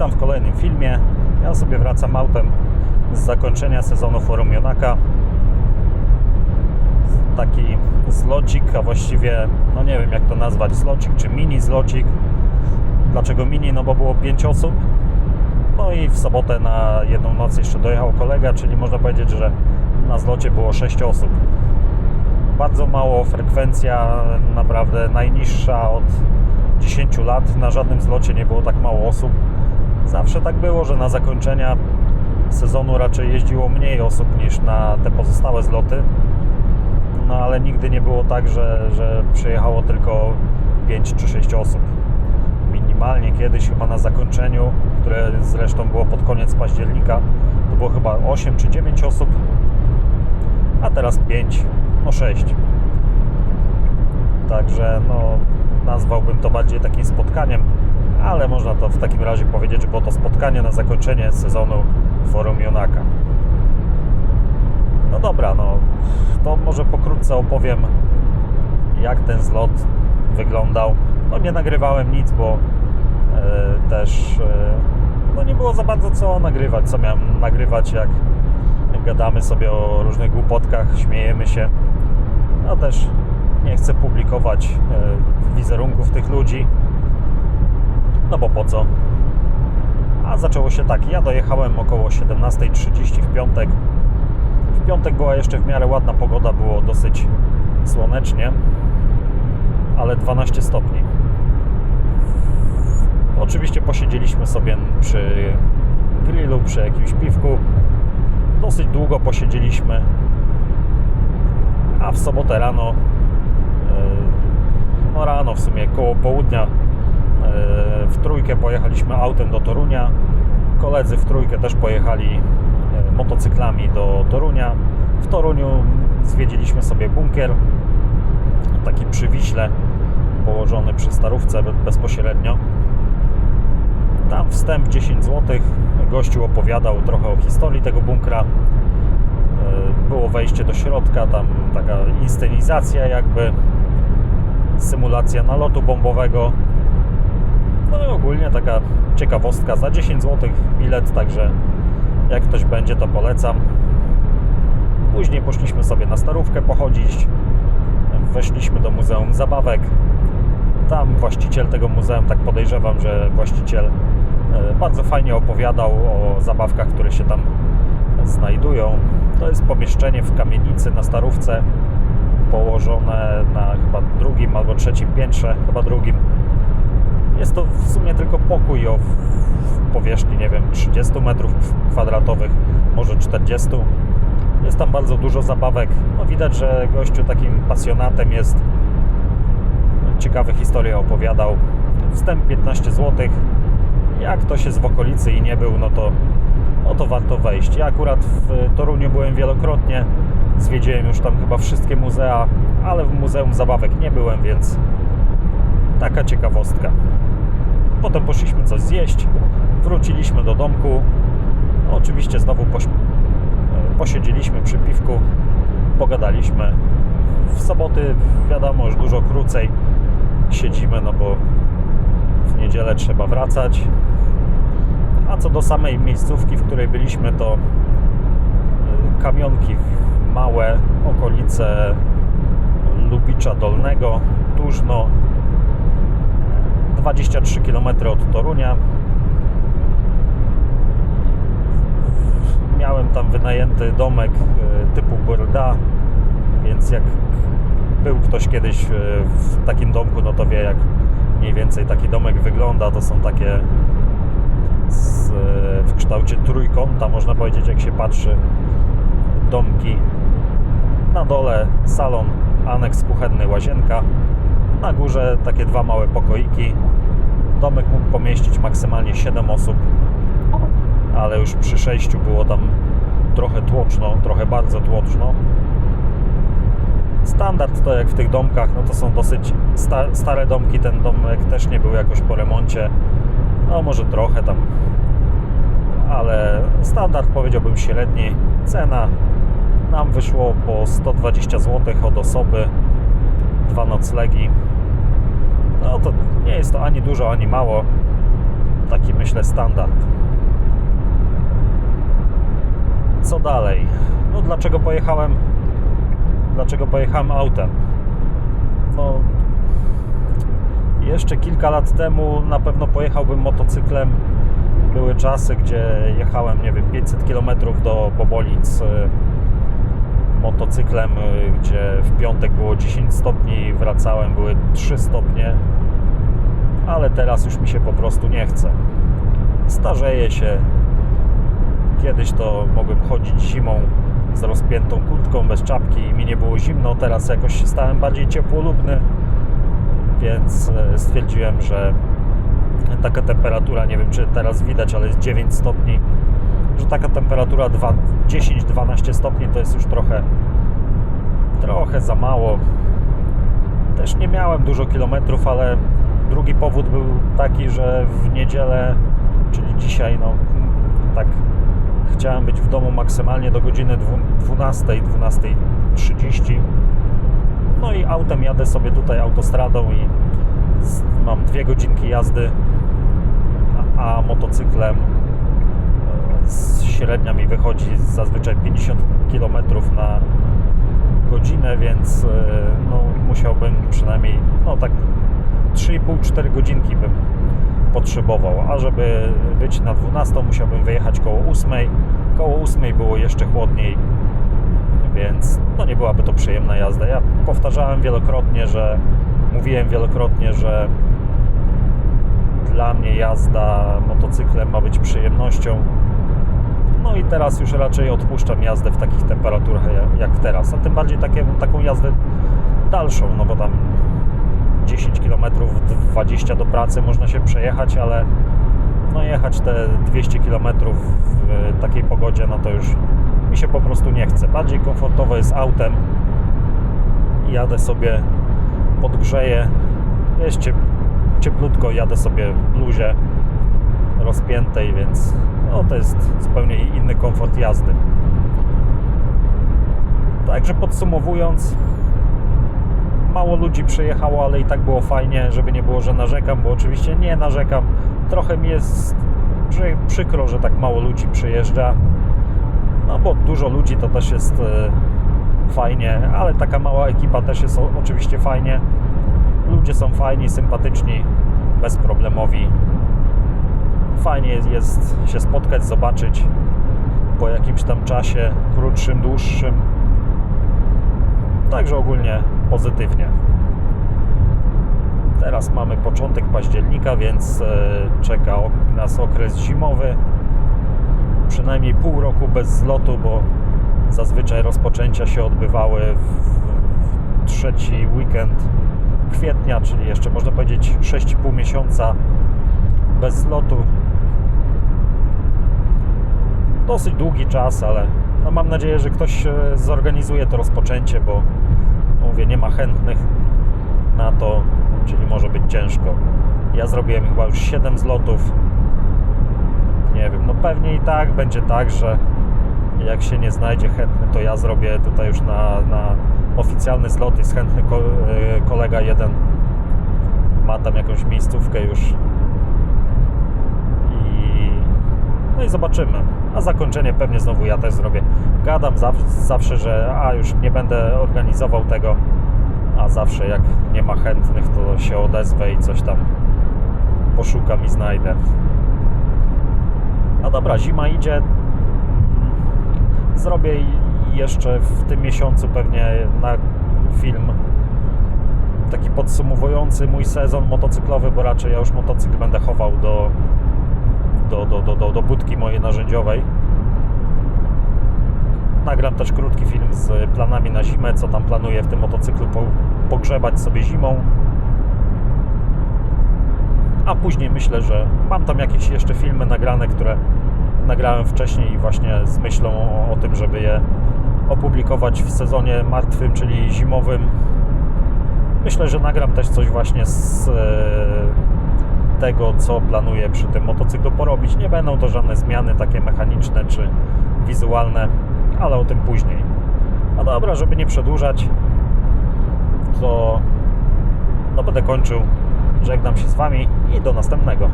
Witam w kolejnym filmie. Ja sobie wracam autem z zakończenia sezonu Forum Jonaka. Taki zlocik, a właściwie, no nie wiem jak to nazwać, zlocik czy mini zlocik. Dlaczego mini? No bo było 5 osób. No i w sobotę na jedną noc jeszcze dojechał kolega, czyli można powiedzieć, że na zlocie było 6 osób. Bardzo mało frekwencja, naprawdę najniższa od 10 lat. Na żadnym zlocie nie było tak mało osób. Zawsze tak było, że na zakończenia sezonu raczej jeździło mniej osób niż na te pozostałe zloty. No ale nigdy nie było tak, że, że przyjechało tylko 5 czy 6 osób. Minimalnie kiedyś chyba na zakończeniu, które zresztą było pod koniec października, to było chyba 8 czy 9 osób, a teraz 5, no 6. Także no, nazwałbym to bardziej takim spotkaniem, ale można to w takim razie powiedzieć, że było to spotkanie na zakończenie sezonu Forum Jonaka. No dobra, no to może pokrótce opowiem, jak ten zlot wyglądał. No nie nagrywałem nic, bo e, też e, no nie było za bardzo co nagrywać. Co miałem nagrywać, jak gadamy sobie o różnych głupotkach, śmiejemy się. No też nie chcę publikować e, wizerunków tych ludzi. No bo po co? A zaczęło się tak. Ja dojechałem około 17.30 w piątek. W piątek była jeszcze w miarę ładna pogoda, było dosyć słonecznie, ale 12 stopni. Oczywiście posiedzieliśmy sobie przy grillu, przy jakimś piwku. Dosyć długo posiedzieliśmy. A w sobotę rano, e, no rano w sumie, koło południa, w trójkę pojechaliśmy autem do Torunia. Koledzy w trójkę też pojechali e, motocyklami do Torunia. W Toruniu zwiedziliśmy sobie bunkier, taki przy Wiśle, położony przy Starówce be- bezpośrednio. Tam wstęp 10 zł. Gościu opowiadał trochę o historii tego bunkra. E, Było wejście do środka, tam taka inscenizacja jakby, symulacja nalotu bombowego. No i ogólnie taka ciekawostka. Za 10 zł bilet, także jak ktoś będzie, to polecam. Później poszliśmy sobie na starówkę pochodzić. Weszliśmy do Muzeum Zabawek. Tam właściciel tego muzeum, tak podejrzewam, że właściciel e, bardzo fajnie opowiadał o zabawkach, które się tam znajdują. To jest pomieszczenie w kamienicy na Starówce, położone na chyba drugim albo trzecim piętrze, chyba drugim. Jest to w sumie tylko pokój o powierzchni, nie wiem, 30 metrów kwadratowych, może 40. Jest tam bardzo dużo zabawek. No widać, że gościu takim pasjonatem jest. Ciekawe historie opowiadał. Wstęp 15 zł. Jak ktoś jest w okolicy i nie był, no to, no to warto wejść. Ja akurat w Toruniu byłem wielokrotnie. Zwiedziłem już tam chyba wszystkie muzea, ale w Muzeum Zabawek nie byłem, więc taka ciekawostka. Potem poszliśmy coś zjeść, wróciliśmy do domku. Oczywiście znowu poś- posiedzieliśmy przy piwku, pogadaliśmy. W soboty, wiadomo, już dużo krócej siedzimy, no bo w niedzielę trzeba wracać. A co do samej miejscówki, w której byliśmy, to y, kamionki małe, okolice Lubicza Dolnego, Tużno, 23 km od Torunia. Miałem tam wynajęty domek e, typu Burda, więc jak był ktoś kiedyś e, w takim domku, no to wie jak mniej więcej taki domek wygląda. To są takie z, e, w kształcie trójkąta, można powiedzieć, jak się patrzy domki. Na dole salon, aneks kuchenny, łazienka. Na górze takie dwa małe pokoiki. Domek mógł pomieścić maksymalnie 7 osób, ale już przy 6 było tam trochę tłoczno, trochę bardzo tłoczno. Standard to jak w tych domkach, no to są dosyć sta stare domki. Ten domek też nie był jakoś po remoncie. No może trochę tam, ale standard powiedziałbym średni. Cena nam wyszło po 120 zł od osoby, dwa noclegi. No to nie jest to ani dużo, ani mało. taki myślę standard. Co dalej? No dlaczego pojechałem dlaczego pojechałem autem? No jeszcze kilka lat temu na pewno pojechałbym motocyklem. Były czasy, gdzie jechałem, nie wiem, 500 km do Bobolic y, motocyklem, y, gdzie w piątek było 10 stopni, wracałem, były 3 stopnie, ale teraz już mi się po prostu nie chce. Starzeję się. Kiedyś to mogłem chodzić zimą z rozpiętą kurtką, bez czapki i mi nie było zimno. Teraz jakoś stałem bardziej ciepłolubny, więc e, stwierdziłem, że taka temperatura, nie wiem czy teraz widać, ale jest 9 stopni, że taka temperatura 2 10-12 stopni to jest już trochę trochę za mało. Też nie miałem dużo kilometrów, ale drugi powód był taki, że w niedzielę, czyli dzisiaj, no tak chciałem być w domu maksymalnie do godziny 12, 12.30. No i autem jadę sobie tutaj autostradą i mam dwie godzinki jazdy, a, a motocyklem średnia mi wychodzi zazwyczaj 50 km na godzinę, więc e, no, musiałbym przynajmniej no tak 3,5-4 godzinki bym potrzebował, a żeby być na 12 musiałbym wyjechać koło 8. Koło 8 było jeszcze chłodniej, więc no nie byłaby to przyjemna jazda. Ja powtarzałem wielokrotnie, że mówiłem wielokrotnie, że dla mnie jazda motocyklem ma być przyjemnością. No i teraz już raczej odpuszczam jazdę w takich temperaturach ja- jak teraz, a tym bardziej takie, taką jazdę dalszą, no bo tam 10 km, 20 do pracy można się przejechać, ale no jechać te 200 km w takiej pogodzie, no to już mi się po prostu nie chce. Bardziej komfortowo jest autem. Jadę sobie, podgrzeję, jest ciep- cieplutko, jadę sobie w bluzie rozpiętej, więc no, to jest zupełnie inny komfort jazdy. Także podsumowując, mało ludzi przyjechało, ale i tak było fajnie, żeby nie było, że narzekam, bo oczywiście nie narzekam. Trochę mi jest przy, przykro, że tak mało ludzi przyjeżdża. No bo dużo ludzi to też jest e, fajnie, ale taka mała ekipa też jest oczywiście fajnie. Ludzie są fajni, sympatyczni, bezproblemowi. Fajnie jest, się spotkać, zobaczyć po jakimś tam czasie, krótszym, dłuższym. Także ogólnie pozytywnie. Teraz mamy początek października, więc e, czeka nas okres zimowy. Przynajmniej pół roku bez zlotu, bo zazwyczaj rozpoczęcia się odbywały w trzeci weekend kwietnia, czyli jeszcze można powiedzieć 6,5 miesiąca bez zlotu. Dosyć długi czas, ale no mam nadzieję, że ktoś e, zorganizuje to rozpoczęcie, bo mówię, nie ma chętnych na to, czyli może być ciężko. Ja zrobiłem chyba już 7 zlotów. Nie wiem, no pewnie i tak będzie tak, że jak się nie znajdzie chętny, to ja zrobię tutaj już na, na oficjalny zlot. Jest chętny e, kolega jeden. Ma tam jakąś miejscówkę już. I, no i zobaczymy. A zakończenie pewnie znowu ja też zrobię. Gadam zaw- zawsze, że a już nie będę organizował tego, a zawsze jak nie ma chętnych, to się odezwę i coś tam poszukam i znajdę. No dobra, zima idzie. Zrobię jeszcze w tym miesiącu pewnie na film taki podsumowujący mój sezon motocyklowy, bo raczej ja już motocykl będę chował do, do, do, do, do, do budki mojej narzędziowej. Nagram też krótki film z planami na zimę, co tam planuję w tym motocyklu po, pogrzebać sobie zimą. A później myślę, że mam tam jakieś jeszcze filmy nagrane, które nagrałem wcześniej właśnie z myślą o, o tym, żeby je opublikować w sezonie martwym, czyli zimowym. Myślę, że nagram też coś właśnie z e, tego, co planuję przy tym motocyklu porobić. Nie będą to żadne zmiany takie mechaniczne czy wizualne, ale o tym później. No dobra, żeby nie przedłużać, to no będę kończył. Żegnam się z Wami i do następnego.